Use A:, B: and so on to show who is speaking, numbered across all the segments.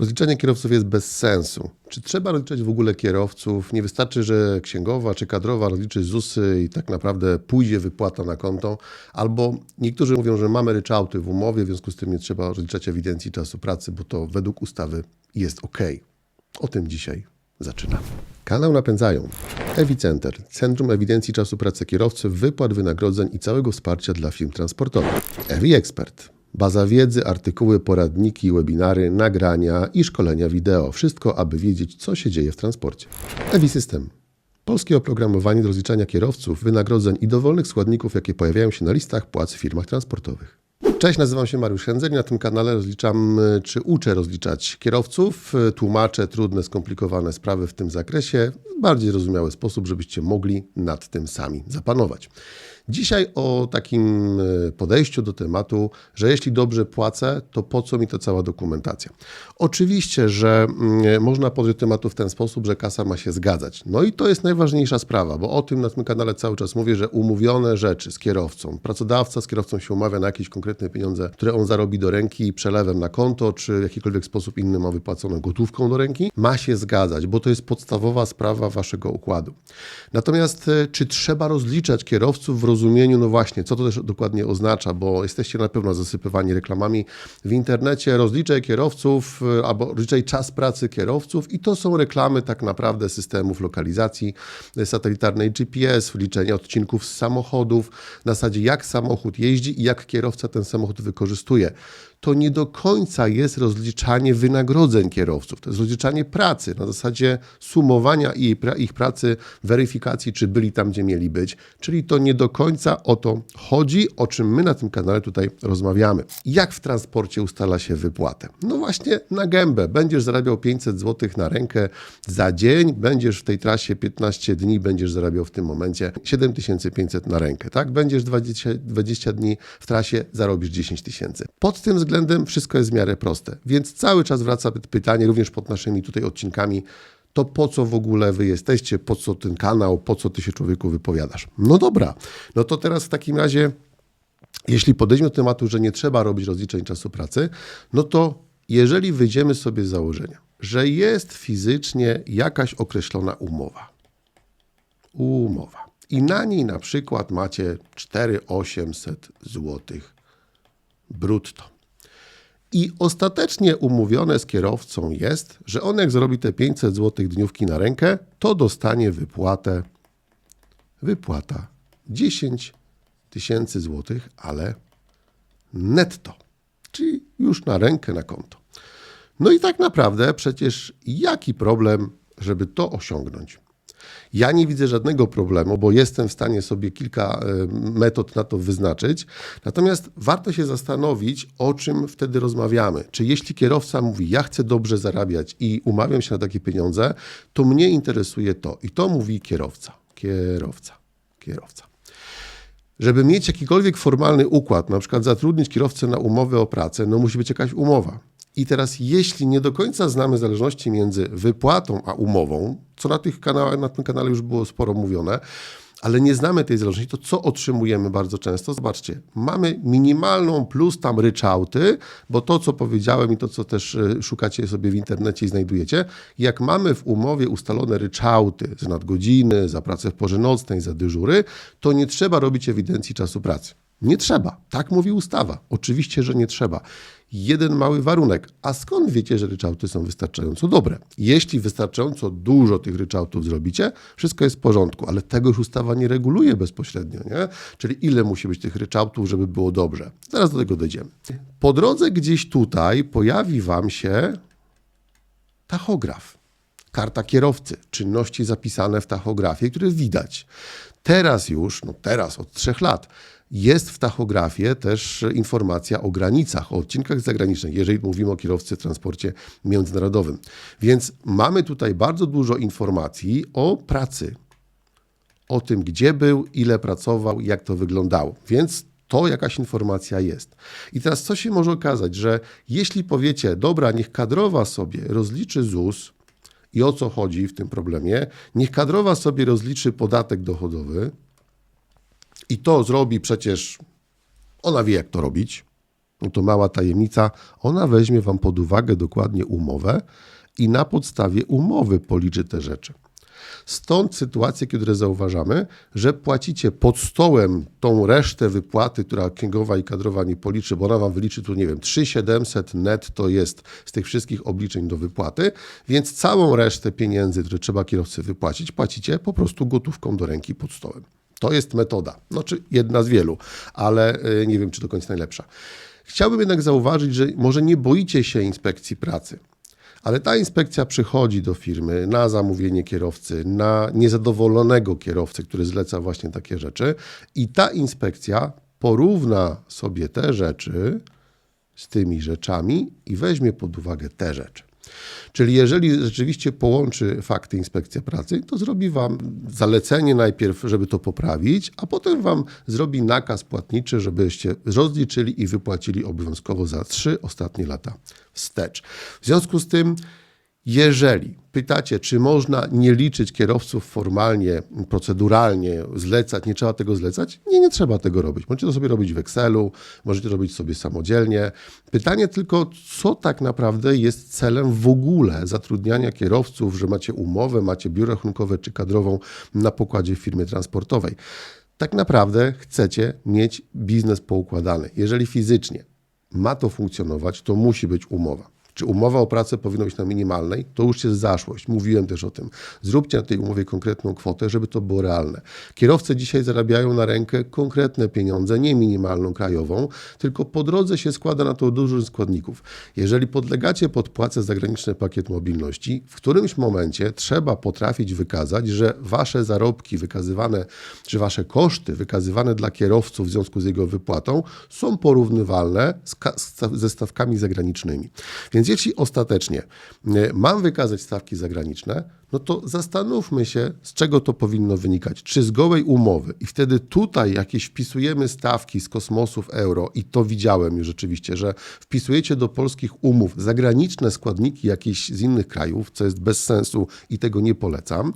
A: Rozliczanie kierowców jest bez sensu. Czy trzeba rozliczać w ogóle kierowców? Nie wystarczy, że księgowa czy kadrowa rozliczy ZUSy i tak naprawdę pójdzie wypłata na konto. Albo niektórzy mówią, że mamy ryczałty w umowie, w związku z tym nie trzeba rozliczać ewidencji czasu pracy, bo to według ustawy jest ok. O tym dzisiaj zaczynamy. Kanał napędzają EwiCenter, Centrum Ewidencji Czasu Pracy Kierowcy, wypłat wynagrodzeń i całego wsparcia dla firm transportowych. Ewi Expert, baza wiedzy, artykuły, poradniki, webinary, nagrania i szkolenia wideo. Wszystko, aby wiedzieć, co się dzieje w transporcie. Ewi System. Polskie oprogramowanie do rozliczania kierowców, wynagrodzeń i dowolnych składników, jakie pojawiają się na listach płac w firmach transportowych. Cześć, nazywam się Mariusz Hędzel i na tym kanale rozliczam, czy uczę rozliczać kierowców, tłumaczę trudne, skomplikowane sprawy w tym zakresie w bardziej zrozumiały sposób, żebyście mogli nad tym sami zapanować. Dzisiaj o takim y, podejściu do tematu, że jeśli dobrze płacę, to po co mi ta cała dokumentacja? Oczywiście, że mm, można podjąć tematu w ten sposób, że kasa ma się zgadzać. No i to jest najważniejsza sprawa, bo o tym na tym kanale cały czas mówię, że umówione rzeczy z kierowcą, pracodawca z kierowcą się umawia na jakieś konkretne pieniądze, które on zarobi do ręki przelewem na konto, czy w jakikolwiek sposób inny ma wypłacone gotówką do ręki, ma się zgadzać, bo to jest podstawowa sprawa waszego układu. Natomiast e, czy trzeba rozliczać kierowców w rozumieniu, no właśnie, co to też dokładnie oznacza, bo jesteście na pewno zasypywani reklamami w internecie, rozliczaj kierowców e, albo rozliczaj czas pracy kierowców i to są reklamy tak naprawdę systemów lokalizacji satelitarnej GPS, liczenia odcinków z samochodów, na zasadzie jak samochód jeździ i jak kierowca ten samochód wykorzystuje to nie do końca jest rozliczanie wynagrodzeń kierowców. To jest rozliczanie pracy na zasadzie sumowania ich, pracy, weryfikacji, czy byli tam, gdzie mieli być. Czyli to nie do końca o to chodzi, o czym my na tym kanale tutaj rozmawiamy. Jak w transporcie ustala się wypłatę? No właśnie na gębę. Będziesz zarabiał 500 zł na rękę za dzień, będziesz w tej trasie 15 dni, będziesz zarabiał w tym momencie 7500 na rękę. Tak? Będziesz 20, 20 dni w trasie, zarobisz 10 tysięcy. Pod tym względem wszystko jest w miarę proste. Więc cały czas wraca pytanie, również pod naszymi tutaj odcinkami, to po co w ogóle wy jesteście, po co ten kanał, po co ty się człowieku wypowiadasz. No dobra, no to teraz w takim razie, jeśli podejdziemy do tematu, że nie trzeba robić rozliczeń czasu pracy, no to jeżeli wyjdziemy sobie z założenia, że jest fizycznie jakaś określona umowa, umowa i na niej na przykład macie 4800 zł brutto. I ostatecznie umówione z kierowcą jest, że on jak zrobi te 500 zł dniówki na rękę, to dostanie wypłatę, wypłata 10 tysięcy złotych, ale netto, czyli już na rękę, na konto. No i tak naprawdę przecież jaki problem, żeby to osiągnąć? Ja nie widzę żadnego problemu, bo jestem w stanie sobie kilka e, metod na to wyznaczyć. Natomiast warto się zastanowić, o czym wtedy rozmawiamy. Czy jeśli kierowca mówi, ja chcę dobrze zarabiać i umawiam się na takie pieniądze, to mnie interesuje to. I to mówi kierowca. Kierowca. Kierowca. Żeby mieć jakikolwiek formalny układ, na przykład zatrudnić kierowcę na umowę o pracę, no musi być jakaś umowa. I teraz, jeśli nie do końca znamy zależności między wypłatą a umową, co na, tych kanałach, na tym kanale już było sporo mówione, ale nie znamy tej zależności, to co otrzymujemy bardzo często? Zobaczcie, mamy minimalną plus tam ryczałty, bo to, co powiedziałem i to, co też e, szukacie sobie w internecie i znajdujecie, jak mamy w umowie ustalone ryczałty za nadgodziny, za pracę w porze nocnej, za dyżury, to nie trzeba robić ewidencji czasu pracy. Nie trzeba. Tak mówi ustawa. Oczywiście, że nie trzeba. Jeden mały warunek. A skąd wiecie, że ryczałty są wystarczająco dobre? Jeśli wystarczająco dużo tych ryczałtów zrobicie, wszystko jest w porządku, ale tego już ustawa nie reguluje bezpośrednio, nie? Czyli ile musi być tych ryczałtów, żeby było dobrze. Zaraz do tego dojdziemy. Po drodze gdzieś tutaj pojawi Wam się tachograf karta kierowcy, czynności zapisane w tachografie, które widać. Teraz już, no teraz od trzech lat, jest w tachografie też informacja o granicach, o odcinkach zagranicznych, jeżeli mówimy o kierowcy w transporcie międzynarodowym. Więc mamy tutaj bardzo dużo informacji o pracy, o tym, gdzie był, ile pracował, jak to wyglądało. Więc to jakaś informacja jest. I teraz co się może okazać, że jeśli powiecie, dobra, niech kadrowa sobie rozliczy ZUS i o co chodzi w tym problemie, niech kadrowa sobie rozliczy podatek dochodowy, i to zrobi przecież, ona wie jak to robić, no to mała tajemnica, ona weźmie Wam pod uwagę dokładnie umowę i na podstawie umowy policzy te rzeczy. Stąd sytuacje, które zauważamy, że płacicie pod stołem tą resztę wypłaty, która księgowa i kadrowa nie policzy, bo ona wam wyliczy tu, nie wiem, 3700 net to jest z tych wszystkich obliczeń do wypłaty, więc całą resztę pieniędzy, które trzeba kierowcy wypłacić, płacicie po prostu gotówką do ręki pod stołem. To jest metoda, znaczy jedna z wielu, ale y, nie wiem, czy do końca najlepsza. Chciałbym jednak zauważyć, że może nie boicie się inspekcji pracy. Ale ta inspekcja przychodzi do firmy na zamówienie kierowcy, na niezadowolonego kierowcę, który zleca właśnie takie rzeczy, i ta inspekcja porówna sobie te rzeczy z tymi rzeczami i weźmie pod uwagę te rzeczy. Czyli jeżeli rzeczywiście połączy fakty inspekcja pracy, to zrobi wam zalecenie najpierw, żeby to poprawić, a potem wam zrobi nakaz płatniczy, żebyście rozliczyli i wypłacili obowiązkowo za trzy ostatnie lata wstecz. W związku z tym, jeżeli pytacie, czy można nie liczyć kierowców formalnie, proceduralnie, zlecać, nie trzeba tego zlecać? Nie, nie trzeba tego robić. Możecie to sobie robić w Excelu, możecie robić sobie samodzielnie. Pytanie tylko, co tak naprawdę jest celem w ogóle zatrudniania kierowców, że macie umowę, macie biuro rachunkowe czy kadrową na pokładzie w firmie transportowej. Tak naprawdę chcecie mieć biznes poukładany. Jeżeli fizycznie ma to funkcjonować, to musi być umowa. Czy umowa o pracę powinna być na minimalnej? To już jest zaszłość. Mówiłem też o tym. Zróbcie na tej umowie konkretną kwotę, żeby to było realne. Kierowcy dzisiaj zarabiają na rękę konkretne pieniądze, nie minimalną krajową, tylko po drodze się składa na to dużo składników. Jeżeli podlegacie pod płacę zagraniczny pakiet mobilności, w którymś momencie trzeba potrafić wykazać, że wasze zarobki wykazywane, czy wasze koszty wykazywane dla kierowców w związku z jego wypłatą są porównywalne z- ze stawkami zagranicznymi. Więc jeśli ostatecznie e, mam wykazać stawki zagraniczne, no to zastanówmy się, z czego to powinno wynikać. Czy z gołej umowy i wtedy tutaj jakieś wpisujemy stawki z kosmosów euro i to widziałem już rzeczywiście, że wpisujecie do polskich umów zagraniczne składniki jakieś z innych krajów, co jest bez sensu i tego nie polecam.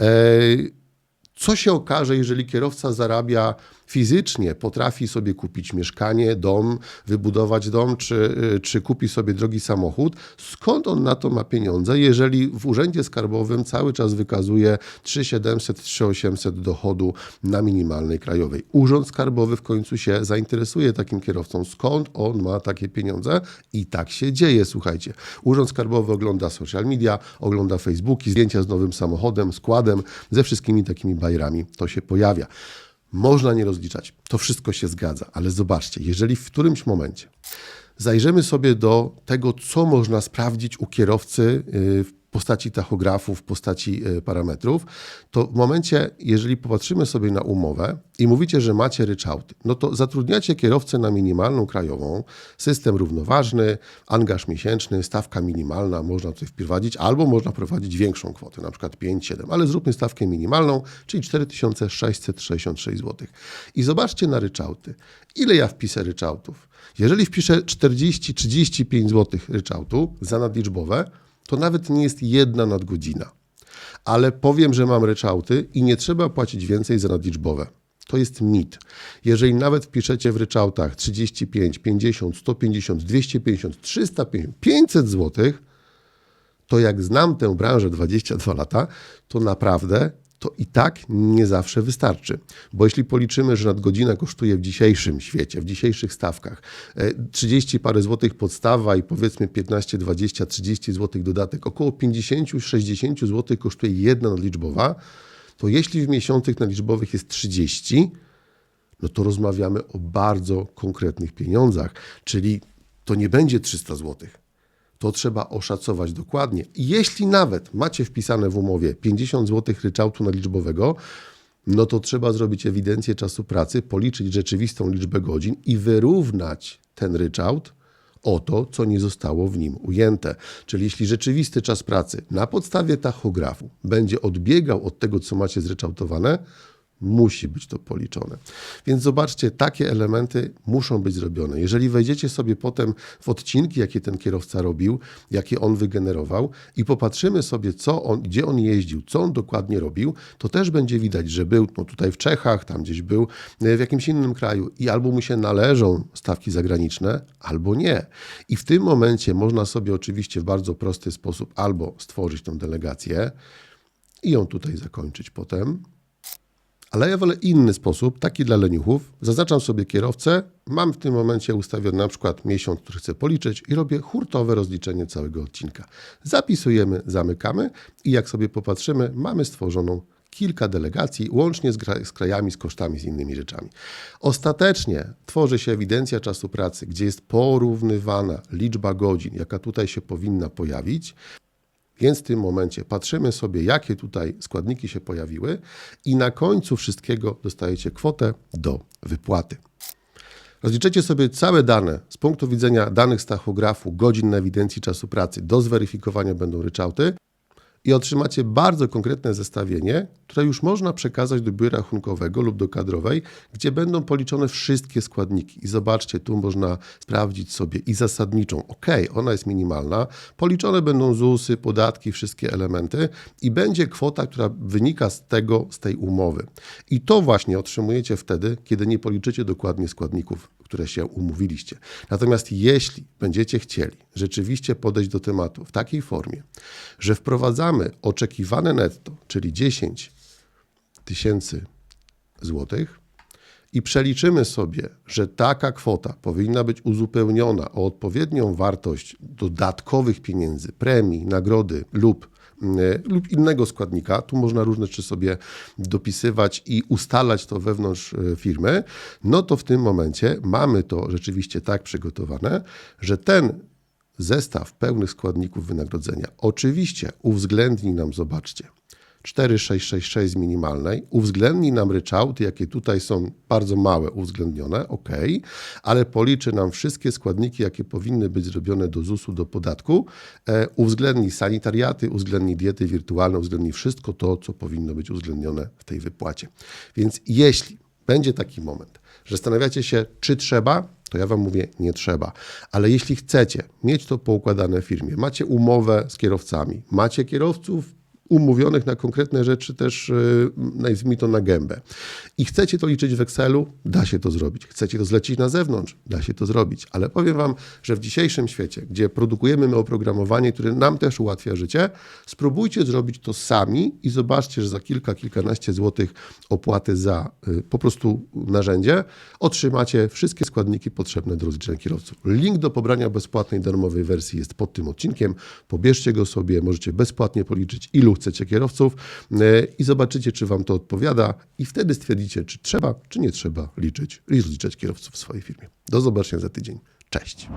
A: E, co się okaże, jeżeli kierowca zarabia fizycznie, potrafi sobie kupić mieszkanie, dom, wybudować dom, czy, czy kupi sobie drogi samochód? Skąd on na to ma pieniądze, jeżeli w urzędzie skarbowym cały czas wykazuje 3700, 3800 dochodu na minimalnej krajowej? Urząd skarbowy w końcu się zainteresuje takim kierowcą, skąd on ma takie pieniądze i tak się dzieje, słuchajcie. Urząd skarbowy ogląda social media, ogląda Facebooki, zdjęcia z nowym samochodem, składem, ze wszystkimi takimi to się pojawia. Można nie rozliczać. To wszystko się zgadza, ale zobaczcie, jeżeli w którymś momencie zajrzymy sobie do tego, co można sprawdzić u kierowcy y, w postaci tachografu, w postaci y, parametrów, to w momencie, jeżeli popatrzymy sobie na umowę i mówicie, że macie ryczałty, no to zatrudniacie kierowcę na minimalną krajową, system równoważny, angaż miesięczny, stawka minimalna, można tutaj wprowadzić, albo można prowadzić większą kwotę, na przykład 5-7, ale zróbmy stawkę minimalną, czyli 4666 zł. I zobaczcie na ryczałty. Ile ja wpiszę ryczałtów? Jeżeli wpiszę 40-35 zł ryczałtu za nadliczbowe, to nawet nie jest jedna nadgodzina. Ale powiem, że mam ryczałty i nie trzeba płacić więcej za nadliczbowe. To jest mit. Jeżeli nawet wpiszecie w ryczałtach 35, 50, 150, 250, 350, 500 zł, to jak znam tę branżę 22 lata, to naprawdę to i tak nie zawsze wystarczy. Bo jeśli policzymy, że nadgodzina kosztuje w dzisiejszym świecie, w dzisiejszych stawkach e, 30 parę złotych podstawa i powiedzmy 15, 20, 30 złotych dodatek, około 50-60 złotych kosztuje jedna nadliczbowa, to jeśli w miesiącach nadliczbowych jest 30, no to rozmawiamy o bardzo konkretnych pieniądzach, czyli to nie będzie 300 złotych to trzeba oszacować dokładnie. Jeśli nawet macie wpisane w umowie 50 zł ryczałtu nadliczbowego, no to trzeba zrobić ewidencję czasu pracy, policzyć rzeczywistą liczbę godzin i wyrównać ten ryczałt o to, co nie zostało w nim ujęte. Czyli jeśli rzeczywisty czas pracy na podstawie tachografu będzie odbiegał od tego, co macie zryczałtowane, Musi być to policzone. Więc zobaczcie, takie elementy muszą być zrobione. Jeżeli wejdziecie sobie potem w odcinki, jakie ten kierowca robił, jakie on wygenerował i popatrzymy sobie, co on, gdzie on jeździł, co on dokładnie robił, to też będzie widać, że był no, tutaj w Czechach, tam gdzieś był e, w jakimś innym kraju i albo mu się należą stawki zagraniczne, albo nie. I w tym momencie można sobie oczywiście w bardzo prosty sposób albo stworzyć tą delegację i ją tutaj zakończyć potem, ale ja wolę inny sposób, taki dla leniuchów. Zaznaczam sobie kierowcę, mam w tym momencie ustawiony na przykład miesiąc, który chcę policzyć i robię hurtowe rozliczenie całego odcinka. Zapisujemy, zamykamy i jak sobie popatrzymy, mamy stworzoną kilka delegacji, łącznie z, z krajami, z kosztami, z innymi rzeczami. Ostatecznie tworzy się ewidencja czasu pracy, gdzie jest porównywana liczba godzin, jaka tutaj się powinna pojawić, więc w tym momencie patrzymy sobie, jakie tutaj składniki się pojawiły i na końcu wszystkiego dostajecie kwotę do wypłaty. Rozliczycie sobie całe dane z punktu widzenia danych z tachografu, godzin na ewidencji czasu pracy. Do zweryfikowania będą ryczałty i otrzymacie bardzo konkretne zestawienie, które już można przekazać do biura rachunkowego lub do kadrowej, gdzie będą policzone wszystkie składniki. I zobaczcie, tu można sprawdzić sobie i zasadniczą. Ok, ona jest minimalna. Policzone będą ZUSy, podatki, wszystkie elementy i będzie kwota, która wynika z tego, z tej umowy. I to właśnie otrzymujecie wtedy, kiedy nie policzycie dokładnie składników które się umówiliście. Natomiast jeśli będziecie chcieli rzeczywiście podejść do tematu w takiej formie, że wprowadzamy oczekiwane netto, czyli 10 tysięcy złotych, i przeliczymy sobie, że taka kwota powinna być uzupełniona o odpowiednią wartość dodatkowych pieniędzy, premii, nagrody lub lub innego składnika. Tu można różne rzeczy sobie dopisywać i ustalać to wewnątrz y, firmy. No to w tym momencie mamy to rzeczywiście tak przygotowane, że ten zestaw pełnych składników wynagrodzenia oczywiście uwzględni nam, zobaczcie, 4666 z minimalnej, uwzględni nam ryczałty, jakie tutaj są bardzo małe, uwzględnione, ok, ale policzy nam wszystkie składniki, jakie powinny być zrobione do ZUS-u, do podatku, e, uwzględni sanitariaty, uwzględni diety wirtualne, uwzględni wszystko to, co powinno być uwzględnione w tej wypłacie. Więc jeśli będzie taki moment, że zastanawiacie się, czy trzeba, to ja Wam mówię, nie trzeba. Ale jeśli chcecie mieć to poukładane w firmie, macie umowę z kierowcami, macie kierowców umówionych na konkretne rzeczy też, yy, nazwijmy to na gębę. I chcecie to liczyć w Excelu, da się to zrobić. Chcecie to zlecić na zewnątrz, da się to zrobić. Ale powiem Wam, że w dzisiejszym świecie, gdzie produkujemy my oprogramowanie, które nam też ułatwia życie, spróbujcie zrobić to sami i zobaczcie, że za kilka, kilkanaście złotych opłaty za y, po prostu narzędzie otrzymacie wszystkie składniki potrzebne do rozliczenia kierowców. Link do pobrania bezpłatnej, darmowej wersji jest pod tym odcinkiem. Pobierzcie go sobie, możecie bezpłatnie policzyć, ilu chcecie kierowców y, i zobaczycie, czy Wam to odpowiada i wtedy stwierdzicie, czy trzeba, czy nie trzeba liczyć i rozliczać kierowców w swojej firmie. Do zobaczenia za tydzień. Cześć.